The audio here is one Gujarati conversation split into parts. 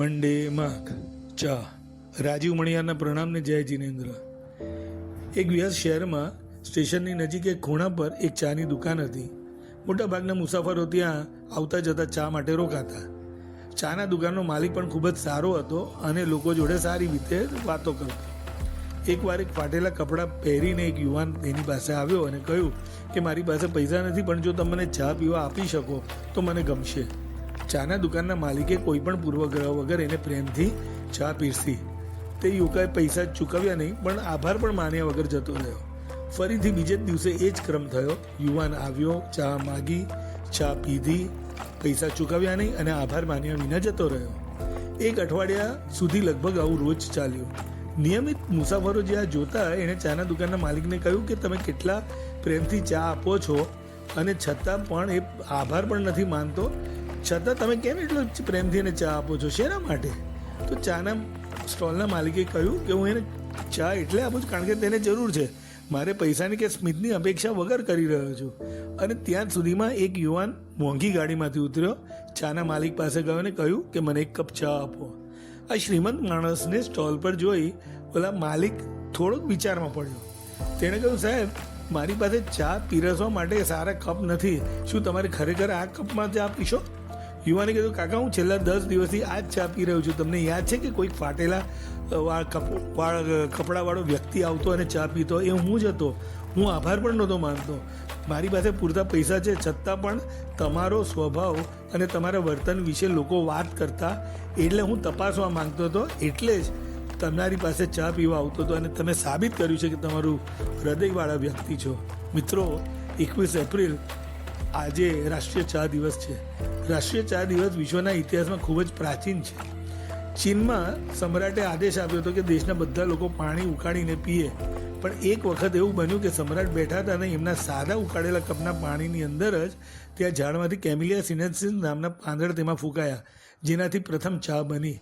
મંડે માગ ચા. રાજીવ મણિયારના પ્રણામને જય જીનેન્દ્ર. એક વ્યાસ શહેરમાં સ્ટેશનની નજીક એક ખૂણા પર એક ચાની દુકાન હતી. મોટાભાગના મુસાફરો ત્યાં આવતા જતા ચા માટે રોકાતા. ચાના દુકાનનો માલિક પણ ખૂબ જ સારો હતો અને લોકો જોડે સારી રીતે વાતો કરતો. એકવાર એક ફાટેલા કપડાં પહેરીને એક યુવાન એની પાસે આવ્યો અને કહ્યું કે, મારી પાસે પૈસા નથી, પણ જો તમે મને ચા પીવા આપી શકો, તો મને ગમશે. ચાના દુકાનના માલિકે કોઈ પણ પૂર્વગ્રહ વગર એને પ્રેમથી ચા પીરસી. તે યુવકાએ પૈસા ચૂકવ્યા નહીં, પણ આભાર પણ માન્યા વગર જતો રહ્યો. ફરીથી બીજે જ દિવસે એ જ ક્રમ થયો. યુવાન આવ્યો, ચા માગી, ચા પીધી, પૈસા ચૂકવ્યા નહીં અને આભાર માન્યા વિના જતો રહ્યો. એક અઠવાડિયા સુધી લગભગ આવું રોજ ચાલ્યું. નિયમિત મુસાફરો જે આ જોતા એણે ચાના દુકાનના માલિકને કહ્યું કે તમે કેટલા પ્રેમથી ચા આપો છો અને છતાં પણ એ આભાર પણ નથી માનતો. છતાં તમે કેમ એટલો પ્રેમથી એને ચા આપો છો? શેના માટે? તો ચાના સ્ટોલના માલિકે કહ્યું કે હું એને ચા એટલે આપું છું, કારણ કે તેને જરૂર છે. મારે પૈસાની કે સ્મિતની અપેક્ષા વગર કરી રહ્યો છું. અને ત્યાં સુધીમાં એક યુવાન મોંઘી ગાડીમાંથી ઉતર્યો. ચાના માલિક પાસે ગયો અને કહ્યું કે મને એક કપ ચા આપો. આ શ્રીમંત માણસને સ્ટોલ પર જોઈ ઓલા માલિક થોડોક વિચારમાં પડ્યો. તેણે કહ્યું, સાહેબ, મારી પાસે ચા પીરસવા માટે સારા કપ નથી. શું તમારે ખરેખર આ કપમાં ચા પીશો? યુવાને કીધું, કાકા, હું છેલ્લા દસ દિવસથી આ જ ચા પી રહ્યો છું. તમને યાદ છે કે કોઈક ફાટેલા વાળ કપડાવાળો વ્યક્તિ આવતો અને ચા પીતો? એ હું જ હતો. હું આભાર પણ નહોતો માનતો. મારી પાસે પૂરતા પૈસા છે, છતાં પણ તમારો સ્વભાવ અને તમારા વર્તન વિશે લોકો વાત કરતા એટલે હું તપાસવા માંગતો હતો. એટલે જ તમારી પાસે ચા પીવા આવતો હતો અને તમે સાબિત કર્યું છે કે તમારું હૃદયવાળા વ્યક્તિ છો. મિત્રો, એકવીસ એપ્રિલ આજે રાષ્ટ્રીય ચા દિવસ છે. રાષ્ટ્રીય ચા દિવસ વિશ્વના ઇતિહાસમાં ખૂબ જ પ્રાચીન છે. ચીનમાં સમ્રાટે આદેશ આપ્યો હતો કે દેશના બધા લોકો પાણી ઉકાળીને પીએ. પણ એક વખત એવું બન્યું કે સમ્રાટ બેઠા હતા અને એમના સાદા ઉકાળેલા કપના પાણીની અંદર જ ત્યાં ઝાડમાંથી કેમિલિયા સિનેન્સિસ નામના પાંદડ તેમાં ફૂંકાયા, જેનાથી પ્રથમ ચા બની.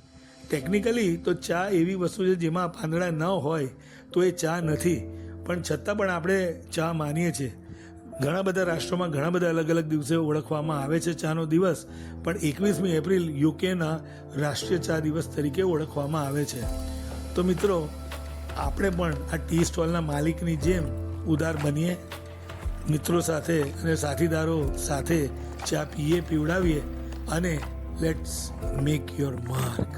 ટેકનિકલી તો ચા એવી વસ્તુ છે જેમાં પાંદડા ન હોય તો એ ચા નથી. પણ છતાં પણ આપણે ચા માનીએ છીએ. ઘણા બધા રાષ્ટ્રોમાં ઘણા બધા અલગ અલગ દિવસે ઓળખવામાં આવે છે ચાનો દિવસ, પણ એકવીસમી એપ્રિલ યુકેના રાષ્ટ્રીય ચા દિવસ તરીકે ઓળખવામાં આવે છે. તો મિત્રો, આપણે પણ આ ટી સ્ટોલના માલિકની જેમ ઉદાર બનીએ, મિત્રો સાથે અને સાથીદારો સાથે ચા પીએ, પીવડાવીએ, અને લેટ્સ મેક યોર માર્ક